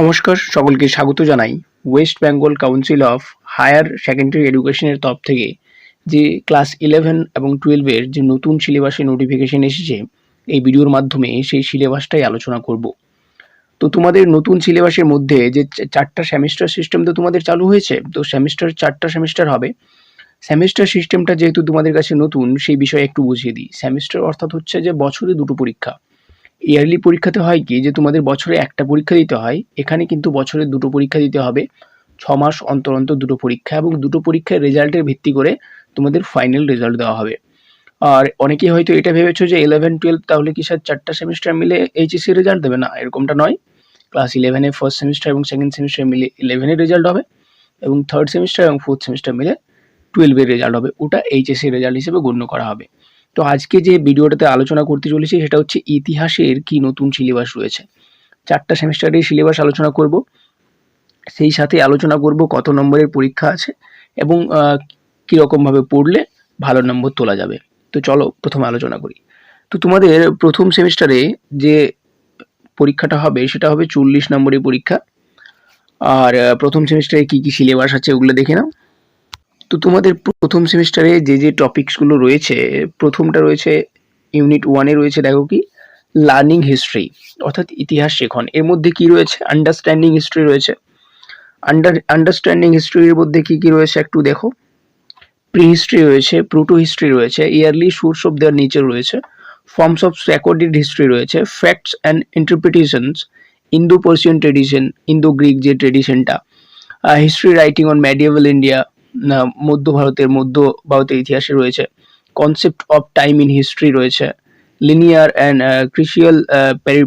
নমস্কার, সকলকে স্বাগত জানাই West Bengal council of higher secondary এডুকেশনের তরফ থেকে যে ক্লাস ইলেভেন এবং টুয়েলভের যে নতুন সিলেবাসের নোটিফিকেশন এসেছে, এই ভিডিওর মাধ্যমে সেই সিলেবাসটাই আলোচনা করব। তো তোমাদের নতুন সিলেবাসের মধ্যে যে চারটা সেমিস্টার সিস্টেম তো তোমাদের চালু হয়েছে, তো সেমিস্টার চারটা সেমিস্টার হবে। সেমিস্টার সিস্টেমটা যেহেতু তোমাদের কাছে নতুন, সেই বিষয়ে একটু বুঝিয়ে দিই। সেমিস্টার অর্থাৎ হচ্ছে যে বছরে দুটো পরীক্ষা। ইয়ারলি পরীক্ষাতে হয় কি যে তোমাদের বছরে একটা পরীক্ষা দিতে হয়, এখানে কিন্তু বছরে দুটো পরীক্ষা দিতে হবে। ছ মাস অন্তর অন্তর দুটো পরীক্ষা এবং দুটো পরীক্ষার রেজাল্টের ভিত্তি করে তোমাদের ফাইনাল রেজাল্ট দেওয়া হবে। আর অনেকেই হয়তো এটা ভেবেছো যে ইলেভেন টুয়েলভ তাহলে কি স্যার চারটা সেমিস্টার মিলে এইচএসসি রেজাল্ট দেবে? না, এরকমটা নয়। ক্লাস ইলেভেনের ফার্স্ট সেমিস্টার এবং সেকেন্ড সেমিস্টার মিলে ইলেভেনের রেজাল্ট হবে এবং থার্ড সেমিস্টার এবং ফোর্থ সেমিস্টার মিলে টুয়েলভের রেজাল্ট হবে। ওটা এইচএসসি রেজাল্ট হিসেবে গণ্য করা হবে। তো আজকে যে ভিডিওটাতে আলোচনা করতে চলেছি সেটা হচ্ছে ইতিহাসের কি নতুন সিলেবাস রয়েছে। চারটা সেমিস্টারের সিলেবাস আলোচনা করব। সেই সাথে আলোচনা করব কত নম্বরের পরীক্ষা আছে এবং কীরকমভাবে পড়লে ভালো নম্বর তোলা যাবে। তো চলো প্রথমে আলোচনা করি। তো তোমাদের প্রথম সেমিস্টারে যে পরীক্ষাটা হবে সেটা হবে চল্লিশ নম্বরের পরীক্ষা। আর প্রথম সেমিস্টারে কি কি সিলেবাস আছে ওগুলো দেখে নাও। তো তোমাদের প্রথম সেমিস্টারে যে যে টপিকসগুলো রয়েছে, প্রথমটা রয়েছে ইউনিট ওয়ানে রয়েছে, দেখো কি? লার্নিং হিস্ট্রি, অর্থাৎ ইতিহাস শেখন। এর মধ্যে কি রয়েছে? আন্ডারস্ট্যান্ডিং হিস্ট্রি রয়েছে। আন্ডার, আন্ডারস্ট্যান্ডিং হিস্ট্রির মধ্যে কি কি রয়েছে একটু দেখো। প্রি হিস্ট্রি রয়েছে প্রোটো হিস্ট্রি রয়েছে, early source of their nature রয়েছে, ফর্মস অফ রেকর্ডেড হিস্ট্রি রয়েছে, facts and interpretations Indo Persian tradition Indo Greek যে ট্রেডিশনটা history writing on medieval India মধ্য ভারতের মধ্য ভারতের ইতিহাসে রয়েছে। Concept of time in history রয়েছে। Linear and cyclical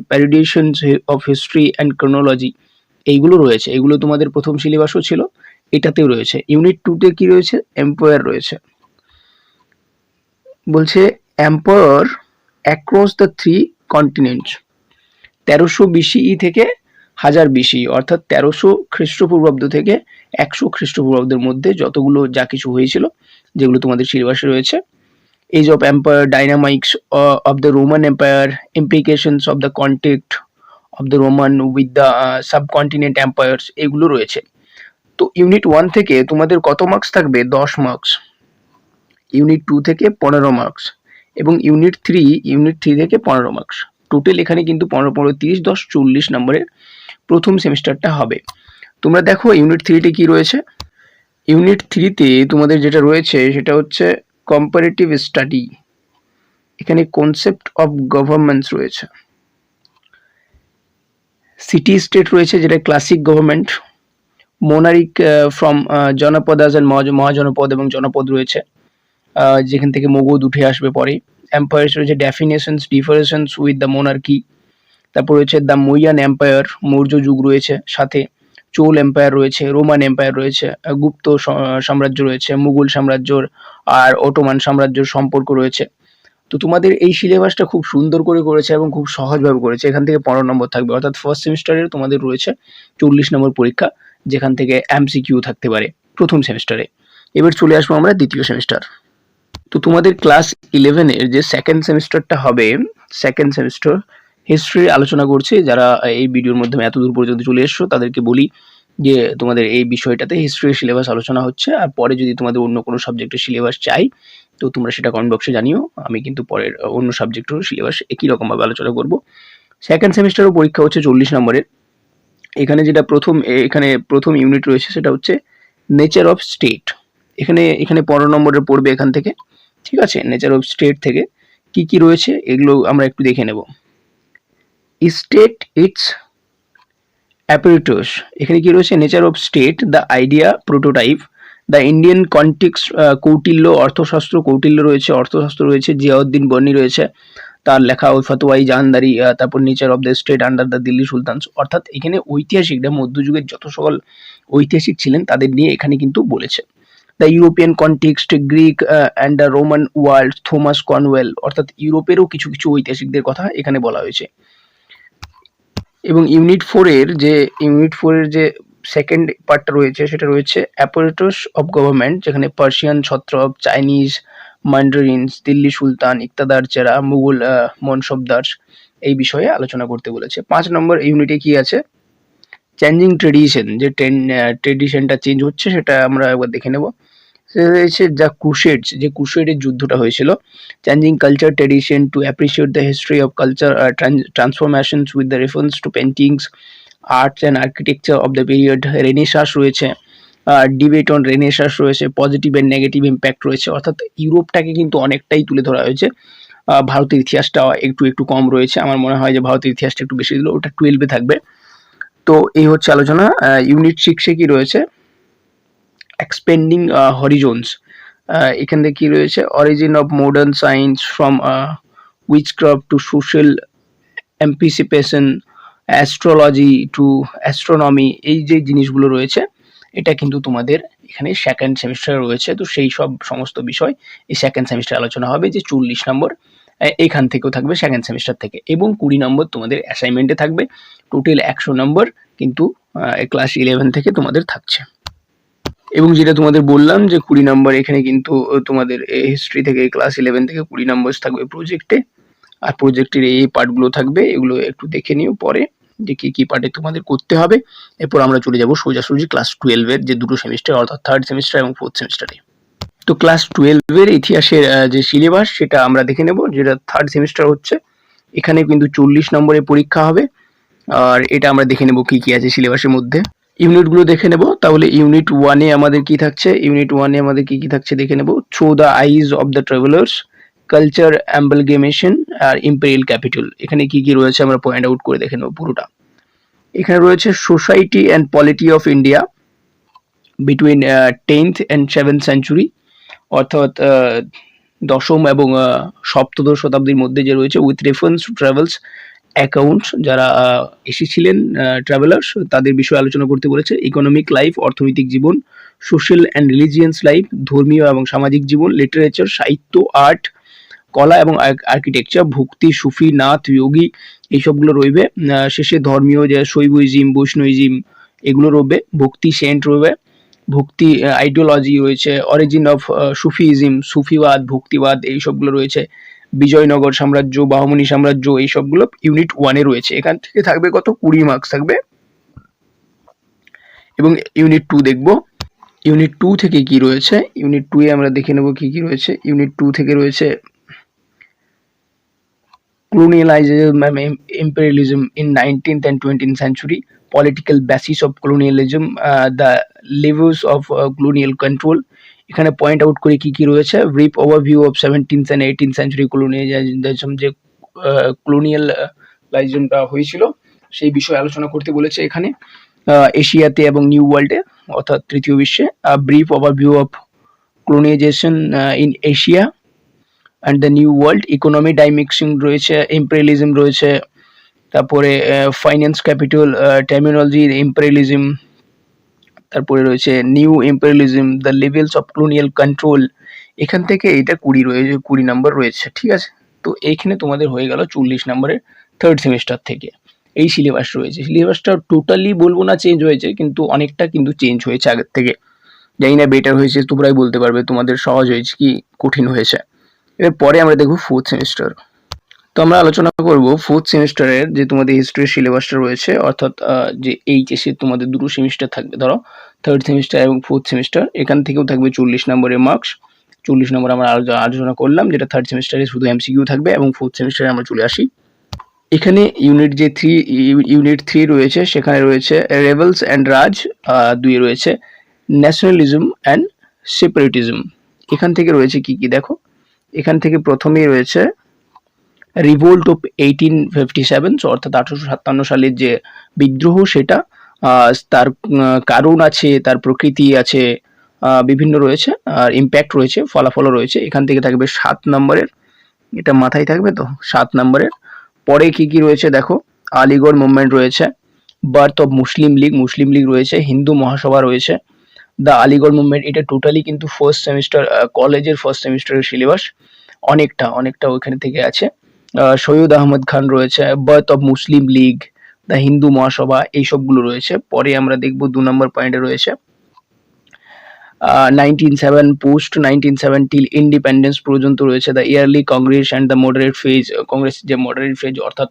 traditions of history and chronology এইগুলো রয়েছে। এগুলো তোমাদের প্রথম সিলেবাসও ছিল, এটাতেও রয়েছে। ইউনিট টুতে কি রয়েছে? এম্পায়ার রয়েছে। বলছে empire across the three continent তেরোশো বিসিই থেকে হাজার বিসি অর্থাৎ তেরোশো খ্রিস্টপূর্বাব্দ থেকে একশো খ্রিস্টপূর্বাব্দের মধ্যে যতগুলো যা কিছু হয়েছিল, যেগুলো তোমাদের সিলেবাসে রয়েছে age of empire dynamics of the Roman empire implications of the contact of the Roman with the subcontinent empires এগুলো রয়েছে। তো ইউনিট ওয়ান থেকে তোমাদের কত মার্কস থাকবে? দশ মার্কস ইউনিট টু থেকে পনেরো মার্কস এবং ইউনিট থ্রি ইউনিট থ্রি থেকে পনেরো মার্কস টোটাল এখানে কিন্তু পনেরো পনেরো, তিরিশ, দশ, চল্লিশ নম্বরের প্রথম সেমিস্টারটা হবে। তোমরা দেখো ইউনিট থ্রিতে কি রয়েছে। ইউনিট থ্রিতে তোমাদের যেটা রয়েছে সেটা হচ্ছে কম্পারেটিভ স্টাডি এখানে কনসেপ্ট অফ গভর্নমেন্টস রয়েছে। সিটি স্টেট রয়েছে যেটা classic government monarchic from janapadas and mahajanapada এবং জনপদ রয়েছে। যেখান থেকে মগধ উঠে আসবে পরে। এম্পায়ার্স রয়েছে definitions differentiations with the monarchy তারপর রয়েছে দ্য মৈয়ান এম্পায়ার মৌর্য যুগ রয়েছে, সাথে চোল এম্পায়ার রয়েছে রোমান এম্পায়ার রয়েছে, গুপ্ত সাম্রাজ্য রয়েছে, মুঘল সাম্রাজ্যর আর অটোমান সাম্রাজ্যের সম্পর্ক রয়েছে। তো তোমাদের এই সিলেবাসটা খুব সুন্দর করে করেছে এবং খুব সহজভাবে করেছে। এখান থেকে পনেরো নম্বর থাকবে, অর্থাৎ ফার্স্ট সেমিস্টারের তোমাদের রয়েছে চল্লিশ নম্বর পরীক্ষা, যেখান থেকে এমসিকিউ থাকতে পারে প্রথম সেমিস্টারে এবার চলে আসব আমরা দ্বিতীয় সেমিস্টার তো তোমাদের ক্লাস ইলেভেনের যে সেকেন্ড সেমিস্টারটা হবে সেকেন্ড সেমিস্টার হিস্ট্রি আলোচনা করছে, যারা এই ভিডিওর মাধ্যমে এত দূর পর্যন্ত চলে এসছো, তাদেরকে বলি যে তোমাদের এই বিষয়টাতে হিস্ট্রির সিলেবাস আলোচনা হচ্ছে, আর পরে যদি তোমাদের অন্য কোনো সাবজেক্টের সিলেবাস চাই, তো তোমরা সেটা কমেন্ট বক্সে জানিও, আমি কিন্তু পরের অন্য সাবজেক্টেরও সিলেবাস একই রকমভাবে আলোচনা করব। সেকেন্ড সেমিস্টারও পরীক্ষা হচ্ছে চল্লিশ নম্বরের। এখানে যেটা প্রথম এখানে প্রথম ইউনিট রয়েছে, সেটা হচ্ছে নেচার অফ স্টেট এখানে এখানে পনেরো নম্বরের পড়বে এখান থেকে, ঠিক আছে? নেচার অফ স্টেট থেকে কি কি রয়েছে, এগুলো আমরা একটু দেখে নেব। স্টেট ইটস অ্যাপারেটস এখানে কি রয়েছে? Nature of state the idea prototype the Indian context Kautilya, Arthashastra Kautilya রয়েছে, অর্থশাস্ত্র রয়েছে, জিয়াউদ্দিন বর্ণি রয়েছে, তার লেখা ওই ফতোয়াই জাহানদারি তারপর nature of the state under the Delhi sultans অর্থাৎ এখানে ঐতিহাসিকরা মধ্যযুগের যত সকল ঐতিহাসিক ছিলেন, তাদের নিয়ে এখানে কিন্তু বলেছে। The European context Greek and the Roman world Thomas Conwell অর্থাৎ ইউরোপেরও কিছু কিছু ঐতিহাসিকদের কথা এখানে বলা হয়েছে। এবং ইউনিট ফোরের যে ইউনিট ফোরের যে সেকেন্ড পার্টটা রয়েছে, সেটা রয়েছে অ্যাপারেটস অফ গভর্নমেন্ট যেখানে Persian ছত্রপ Chinese mandarins Delhi sultan iqtadar Chera Mughal mansabdar এই বিষয়ে আলোচনা করতে বলেছে। পাঁচ নম্বর ইউনিটে কি আছে? চেঞ্জিং ট্রেডিশন যে ট্রেন ট্রেডিশনটা চেঞ্জ হচ্ছে, সেটা আমরা একবার দেখে নেব। হচ্ছে দ্য ক্রুশেডস, যে ক্রুশেডের যুদ্ধটা হয়েছিল। Changing culture tradition to appreciate the history of culture transformations with the reference to paintings arts and architecture of the period renaissance রয়েছে ডিবেট অন রেনেসাস রয়েছে পজিটিভ অ্যান্ড নেগেটিভ ইম্প্যাক্ট রয়েছে। অর্থাৎ ইউরোপটাকে কিন্তু অনেকটাই তুলে ধরা হয়েছে। ভারতের ইতিহাসটা একটু একটু কম রয়েছে। আমার মনে হয় যে ভারতের ইতিহাসটা একটু বেশি দিল ওটা টুয়েলভে থাকবে। তো এই হচ্ছে আলোচনা ইউনিট সিক্সে কি রয়েছে। এক্সপেন্ডিং হরিজোনস এখান থেকে কি রয়েছে? Origin of modern science from witchcraft to social emancipation astrology to astronomy এই যে জিনিসগুলো রয়েছে, এটা কিন্তু তোমাদের এখানে সেকেন্ড সেমিস্টারে রয়েছে। তো সেই সব সমস্ত বিষয় এই সেকেন্ড সেমিস্টার আলোচনা হবে যে চল্লিশ নম্বর এখান থেকেও থাকবে সেকেন্ড সেমিস্টার থেকে। এবং কুড়ি নম্বর তোমাদের অ্যাসাইনমেন্টে থাকবে। টোটাল একশো নম্বর কিন্তু ক্লাস ইলেভেন থেকে তোমাদের থাকছে। এবং যেটা তোমাদের বললাম যে কুড়ি নাম্বার এখানে কিন্তু তোমাদের হিস্ট্রি থেকে ক্লাস ইলেভেন থেকে কুড়ি নাম্বার থাকবে প্রজেক্টে আর প্রজেক্টের এই পার্টগুলো থাকবে, এগুলো একটু দেখে নিও পরে, যে কি কি পার্টে তোমাদের করতে হবে। এরপর আমরা চলে যাব সোজাসুজি ক্লাস টুয়েলভের যে দুটো সেমিস্টার অর্থাৎ থার্ড সেমিস্টার এবং ফোর্থ সেমিস্টারে তো ক্লাস টুয়েলভের ইতিহাসের যে সিলেবাস সেটা আমরা দেখে নেব, যেটা থার্ড সেমিস্টার হচ্ছে। এখানে কিন্তু চল্লিশ নম্বরের পরীক্ষা হবে। আর এটা আমরা দেখে নেব কি কি আছে সিলেবাসের মধ্যে। ইউনিটগুলো দেখে নেব। তাহলে ইউনিট ওয়ানে আমাদের কি থাকছে? ইউনিট ওয়ানে আমাদের কি কি থাকছে দেখে নেব। Through the eyes of the travellers culture amalgamation R imperial capital এখানে কি কি রয়েছে আমরা পয়েন্ট আউট করে দেখে নেব পুরোটা। এখানে রয়েছে society and polity of India between tenth and seventh century অর্থাৎ দশম এবং সপ্তদশ শতাব্দীর মধ্যে যে রয়েছে with reference to travels accounts যারা এসেছিলেন ট্রাভেলার্স তাদের বিষয়ে আলোচনা করতে বলেছে। ইকোনমিক লাইফ অর্থনৈতিক জীবন সোশ্যাল অ্যান্ড রিলিজিয়ান্স লাইফ ধর্মীয় এবং সামাজিক জীবন লিটারেচার সাহিত্য আর্ট কলা এবং আর্কিটেকচার ভক্তি, সুফি, নাথ, যোগী, এইসবগুলো রইবে। শেষে ধর্মীয় যে শৈবইজিম বৈষ্ণবিজিম এগুলো রইবে। ভক্তি সেন্ট রইবে। ভক্তি আইডিওলজি রয়েছে। অরিজিন অফ সুফিইজম, সুফিবাদ, ভক্তিবাদ, এইসবগুলো রয়েছে। বিজয়নগর সাম্রাজ্য বাহমনি সাম্রাজ্য এই সবগুলো ইউনিট ওয়ানে রয়েছে। এখান থেকে থাকবে কত? কুড়ি মার্কস থাকবে। এবং ইউনিট টু দেখব। ইউনিট টু থেকে কি রয়েছে? ইউনিট টু এ আমরা দেখে নেব কি কি রয়েছে। ইউনিট টু থেকে রয়েছে colonialism and im- imperialism in 19th and 20th century political basis of colonialism uh, the levels of uh, colonial এখানে পয়েন্ট আউট করে কি কি রয়েছে? Brief overview of seventeenth and eighteen century colonialism যে colonial লাইজমটা হয়েছিল, সেই বিষয়ে আলোচনা করতে বলেছে এখানে এশিয়াতে এবং নিউ ওয়ার্ল্ডে অর্থাৎ তৃতীয় বিশ্বে। Brief overview of colonization in Asia and the new world economy dynamics রয়েছে ইম্পেরিয়ালিজম রয়েছে, তারপরে ফাইন্যান্স ক্যাপিটাল টার্মিনোলজি ইম্পেরিয়ালিজম তারপরে রয়েছে new imperialism the levels of colonial control এখান থেকে এটা কুড়ি রয়েছে কুড়ি নাম্বার রয়েছে, ঠিক আছে? তো এইখানে তোমাদের হয়ে গেল চল্লিশ নম্বরের থার্ড সেমিস্টার থেকে। এই সিলেবাস রয়েছে। সিলেবাসটা টোটালি বলব না চেঞ্জ হয়েছে, কিন্তু অনেকটা কিন্তু চেঞ্জ হয়েছে আগের থেকে। জানি না বেটার হয়েছে, তোমরাই বলতে পারবে, তোমাদের সহজ হয়েছে কি কঠিন হয়েছে। এর পরে আমরা দেখব ফোর্থ সেমিস্টার তো আমরা আলোচনা করব ফোর্থ সেমিস্টারের যে তোমাদের হিস্ট্রির সিলেবাসটা রয়েছে, অর্থাৎ যে এইচএসে তোমাদের দুটো সেমিস্টার থাকবে, ধরো থার্ড সেমিস্টার এবং ফোর্থ সেমিস্টার এখান থেকেও থাকবে চল্লিশ নম্বরের মার্কস চল্লিশ নম্বর আমরা আলো- আলোচনা করলাম যেটা থার্ড সেমিস্টারে শুধু এমসিকিউ থাকবে এবং ফোর্থ সেমিস্টারে আমরা চলে আসি। এখানে ইউনিট যে থ্রি ইউনিট থ্রি রয়েছে, সেখানে রয়েছে রেবেলস অ্যান্ড রাজ দুই রয়েছে ন্যাশনালিজম অ্যান্ড সেপারেটিজম এখান থেকে রয়েছে কি কি? দেখো, এখান থেকে প্রথমেই রয়েছে revolt of eighteen fifty seven অর্থাৎ আঠারোশো সাতান্ন সালের যে বিদ্রোহ সেটা তার কারণ আছে, তার প্রকৃতি আছে বিভিন্ন রয়েছে, আর ইম্প্যাক্ট রয়েছে, ফলাফলও রয়েছে। এখান থেকে থাকবে সাত নম্বরের, এটা মাথায় থাকবে তো? সাত নম্বরের। পরে কি কি রয়েছে দেখো? আলিগড় মুভমেন্ট রয়েছে birth of Muslim League Muslim League রয়েছে, হিন্দু মহাসভা রয়েছে। দ্য আলিগড় মুভমেন্ট এটা টোটালি কিন্তু ফার্স্ট সেমিস্টার কলেজের ফার্স্ট সেমিস্টারের সিলেবাস অনেকটা অনেকটা ওইখানে থেকে আছে। সৈয়দ আহমদ খান রয়েছে birth of Muslim League the Hindu Mahasabha এইসবগুলো রয়েছে। পরে আমরা দেখব দু নম্বর পয়েন্টে রয়েছে। Nineteen seven post nineteen seven till independence পর্যন্ত রয়েছে the early Congress and the moderate phase Congress যে মডারেট ফেজ অর্থাৎ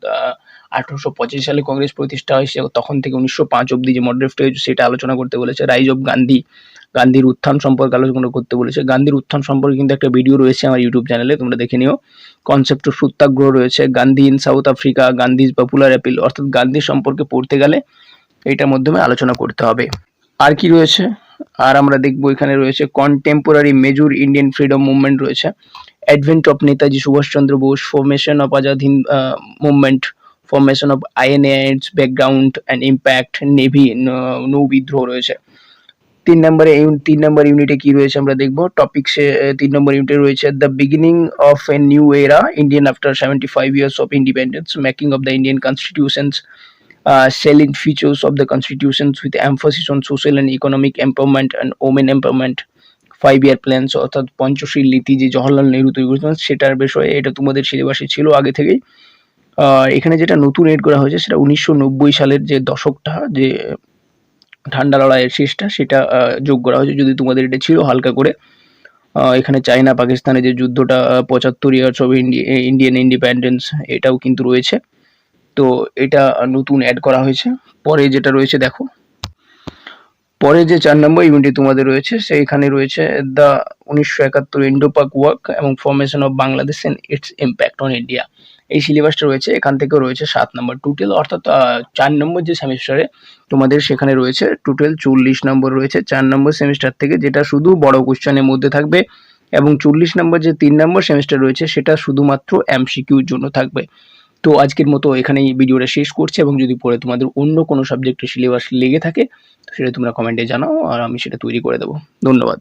আঠারোশো পঁচিশ সালে কংগ্রেস প্রতিষ্ঠা হয়েছে তখন থেকে উনিশশো পাঁচ অব্দি যে মডেলটা ফেজ সেটা আলোচনা করতে বলেছে। রাইজ অফ গান্ধী গান্ধীর উত্থান সম্পর্কে আলোচনা করতে বলেছে। গান্ধীর উত্থান সম্পর্কে কিন্তু একটা ভিডিও রয়েছে আমার ইউটিউব চ্যানেলে তোমরা দেখে নিও। কনসেপ্ট অফ সত্যাগ্রহ রয়েছে। Gandhi in South Africa Gandhi's popular appeal অর্থাৎ গান্ধী সম্পর্কে পড়তে গেলে এইটার মাধ্যমে আলোচনা করতে হবে। আর কি রয়েছে? আর আমরা দেখব এখানে রয়েছে contemporary major Indian freedom movement রয়েছে। Advent of Netaji Subhas Chandra Bose formation of Azad Hind movement formation of INS background and impact navy নৌ বিদ্রোহ রয়েছে। তিন নম্বরে তিন নম্বর ইউনিটে কি রয়েছে আমরা দেখব? টপিকসে তিন নম্বর ইউনিটে রয়েছে the beginning of a new era Indian after seventy five years of independence making of the Indian constitutions uh, salient features of the constitutions with emphasis on social and economic empowerment and women five year plans অর্থাৎ পঞ্চশীল নীতি যে জওহরলাল নেহরু তৈরি করেছিলেন সেটার বিষয়ে এটা তোমাদের সিলেবাসে ছিল আগে থেকেই। এখানে যেটা নতুন এড করা হয়েছে সেটা উনিশশো নব্বই সালের যে দশকটা যে ঠান্ডা লড়াইয়ের শেষটা সেটা যোগ করা হয়েছে। যদি তোমাদের এটা ছিল হালকা করে এখানে চায়না, পাকিস্তানের যে যুদ্ধটা পঁচাত্তর ইয়ার্স অফ ইন্ডিয়ান ইন্ডিপেন্ডেন্স এটাও কিন্তু রয়েছে। তো এটা নতুন অ্যাড করা হয়েছে। পরে যেটা রয়েছে, দেখো। পরে যে চার নম্বর ইউনিটে তোমাদের রয়েছে, সেইখানে রয়েছে দ্য উনিশশো একাত্তর ইন্ডো পাক ওয়ার্ক এবং formation of Bangladesh and its impact on India এই সিলেবাসটা রয়েছে, এখান থেকে রয়েছে সাত নম্বর টোটাল অর্থাৎ চার নম্বর যে সেমিস্টারে তোমাদের সেখানে রয়েছে টোটাল চল্লিশ নম্বর রয়েছে, চার নম্বর সেমিস্টার থেকে যেটা শুধু বড় কোশ্চেনের মধ্যে থাকবে এবং চল্লিশ নম্বর যে তিন নম্বর সেমিস্টার রয়েছে সেটা শুধুমাত্র এমসিকিউর জন্য থাকবে। তো আজকের মতো এখানেই ভিডিওটা শেষ করছি এবং যদি পরে তোমাদের অন্য কোনো সাবজেক্টের সিলেবাস লেগে থাকে, সেটা তোমরা কমেন্টে জানাও আর আমি সেটা তৈরি করে দেবো। ধন্যবাদ।